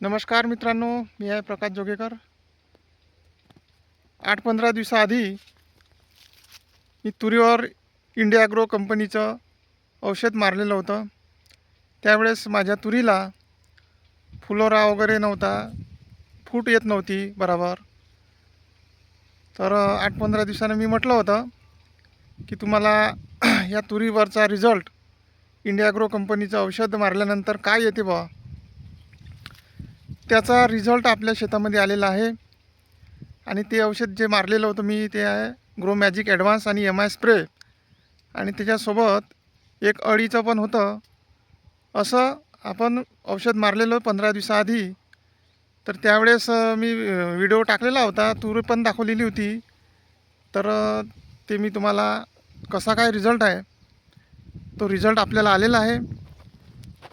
नमस्कार मित्रांनो मी आहे प्रकाश जोगेकर. आठ पंधरा दिवसाआधी मी तुरीवर इंडिया ॲग्रो कंपनीचं औषध मारलेलं होतं. त्यावेळेस माझ्या तुरीला फुलोरा वगैरे नव्हता फूट येत नव्हती बरोबर. तर आठ पंधरा दिवसानं मी म्हटलं होतं की तुम्हाला या तुरीवरचा रिझल्ट इंडिया ॲग्रो कंपनीचं औषध मारल्यानंतर काय येते बा त्याचा रिझल्ट आपल्या शेतामध्ये आलेला आहे. आणि ते औषध जे मारलेलं होतं मी ते आहे ग्रो मॅजिक ॲडव्हान्स आणि एम आय स्प्रे आणि त्याच्यासोबत एक अळीचं पण होतं. असं आपण औषध मारलेलं पंधरा दिवसाआधी तर त्यावेळेस मी व्हिडिओ टाकलेला होता. तूर पण दाखवलेली होती. तर ते मी तुम्हाला कसा काय रिझल्ट आहे तो रिझल्ट आपल्याला आलेला आहे.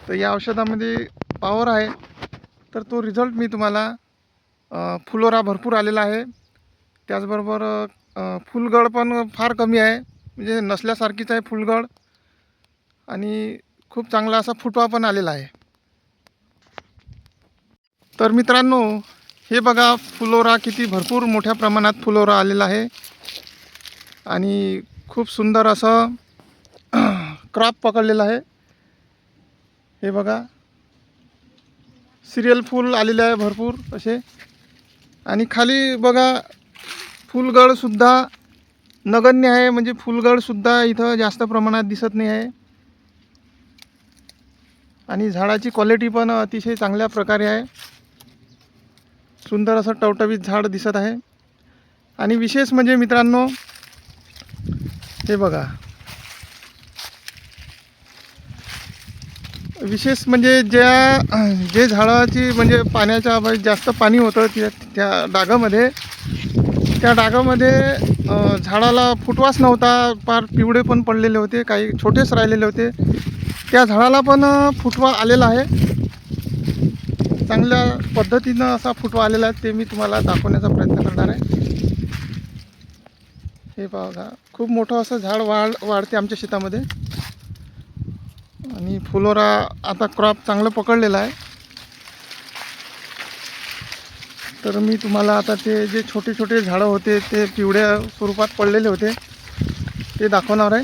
तर या औषधामध्ये पॉवर आहे. तर तो रिझल्ट मी तुम्हाला फुलोरा भरपूर आलेला आहे. त्याचबरोबर फुलगड पण फार कमी आहे. म्हणजे नसल्यासारखीच आहे फुलगड. आणि खूप चांगला असा फुटवा पण आलेला आहे. तर मित्रांनो हे बघा फुलोरा किती भरपूर मोठ्या प्रमाणात फुलोरा आलेला आहे. आणि खूप सुंदर असं क्रॉप पकडलेलं आहे. हे बघा. सिरियल फूल आलेले आहे भरपूर असे. आणि खाली बघा फुलगडसुद्धा नगण्य आहे म्हणजे फुलगडसुद्धा इथं जास्त प्रमाणात दिसत नाही आहे. आणि झाडाची क्वालिटी पण अतिशय चांगल्या प्रकारे आहे. सुंदर असं टवटवीत झाड दिसत आहे. आणि विशेष म्हणजे मित्रांनो हे बघा. विशेष म्हणजे ज्या जे झाडाची म्हणजे पाण्याच्या अभावी जास्त पाणी होतं त्या त्या डागामध्ये त्या डागामध्ये झाडाला फुटवाच नव्हता फार पिवळे पण पडलेले होते काही छोटेच राहिलेले होते. त्या झाडाला पण फुटवा आलेला आहे. चांगल्या पद्धतीनं असा फुटवा आलेला आहे ते मी तुम्हाला दाखवण्याचा प्रयत्न करणार आहे. हे बघा खूप मोठं असं झाड वाढ वाढते आमच्या शेतामध्ये. आणि फुलोरा आता क्रॉप चांगलं पकडलेला आहे. तर मी तुम्हाला आता ते जे छोटे छोटे झाडं होते ते पिवळ्या स्वरूपात पडलेले होते ते दाखवणार आहे.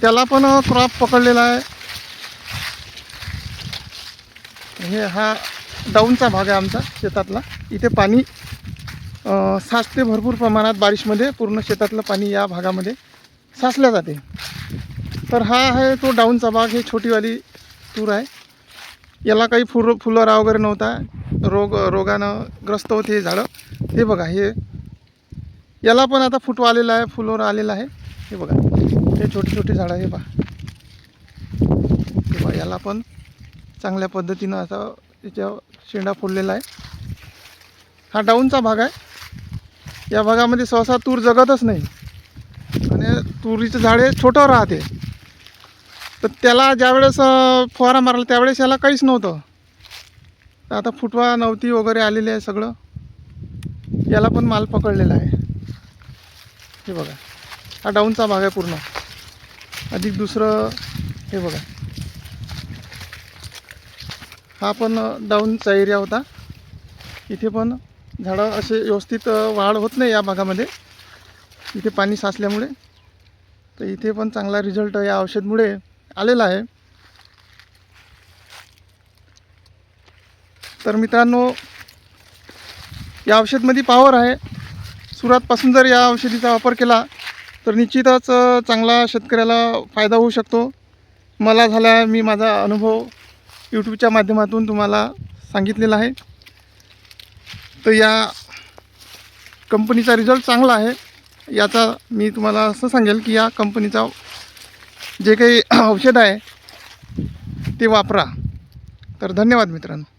त्याला पण क्रॉप पकडलेला आहे. हे हा डाऊनचा भाग आहे आमचा शेतातला. इथे पाणी साचते भरपूर प्रमाणात बारिशमध्ये पूर्ण शेतातलं पाणी या भागामध्ये साचल्या जाते. तर हा आहे तो डाऊनचा भाग हे छोटीवाली तूर आहे. याला काही फुर फुलोरा वगैरे नव्हता. रोग रोगानं ग्रस्त होते हे झाडं. हे बघा हे याला पण आता फुटवा आलेला आहे फुलोरा आलेला आहे. हे बघा हे छोटी छोटी झाडं हे पहा. हे बघा याला पण चांगल्या पद्धतीनं आता त्याच्या शेंडा फोडलेला आहे. हा डाऊनचा भाग आहे. या भागामध्ये सहसा तूर जगतच नाही. आणि तुरीचं झाड हे छोटं राहते. तर त्याला ज्यावेळेस फवारा मारला त्यावेळेस याला काहीच नव्हतं. तर आता फुटवा नव्हती वगैरे आलेली आहे सगळं. याला पण माल पकडलेला आहे. हे बघा. हा डाऊनचा भाग आहे पूर्ण. अधिक दुसरं हे बघा. हा पण डाऊनचा एरिया होता. इथे पण झाडं असे व्यवस्थित वाढ होत नाही या भागामध्ये. इथे पाणी साचल्यामुळे. तर इथे पण चांगला रिझल्ट या औषधमुळे आलेला आहे. तर मित्रांनो या औषधमध्ये पॉवर आहे. सुरुवातपासून जर या औषधीचा वापर केला तर निश्चितच चांगला शेतकऱ्याला फायदा होऊ शकतो. मला झाला मी माझा अनुभव यूट्यूबच्या माध्यमातून तुम्हाला सांगितलेला आहे. तर या कंपनीचा रिझल्ट चांगला आहे. याचा मी तुम्हाला असं सांगेल की या कंपनीचा जे काही औषध आहे ते वापरा. तर धन्यवाद मित्रांनो.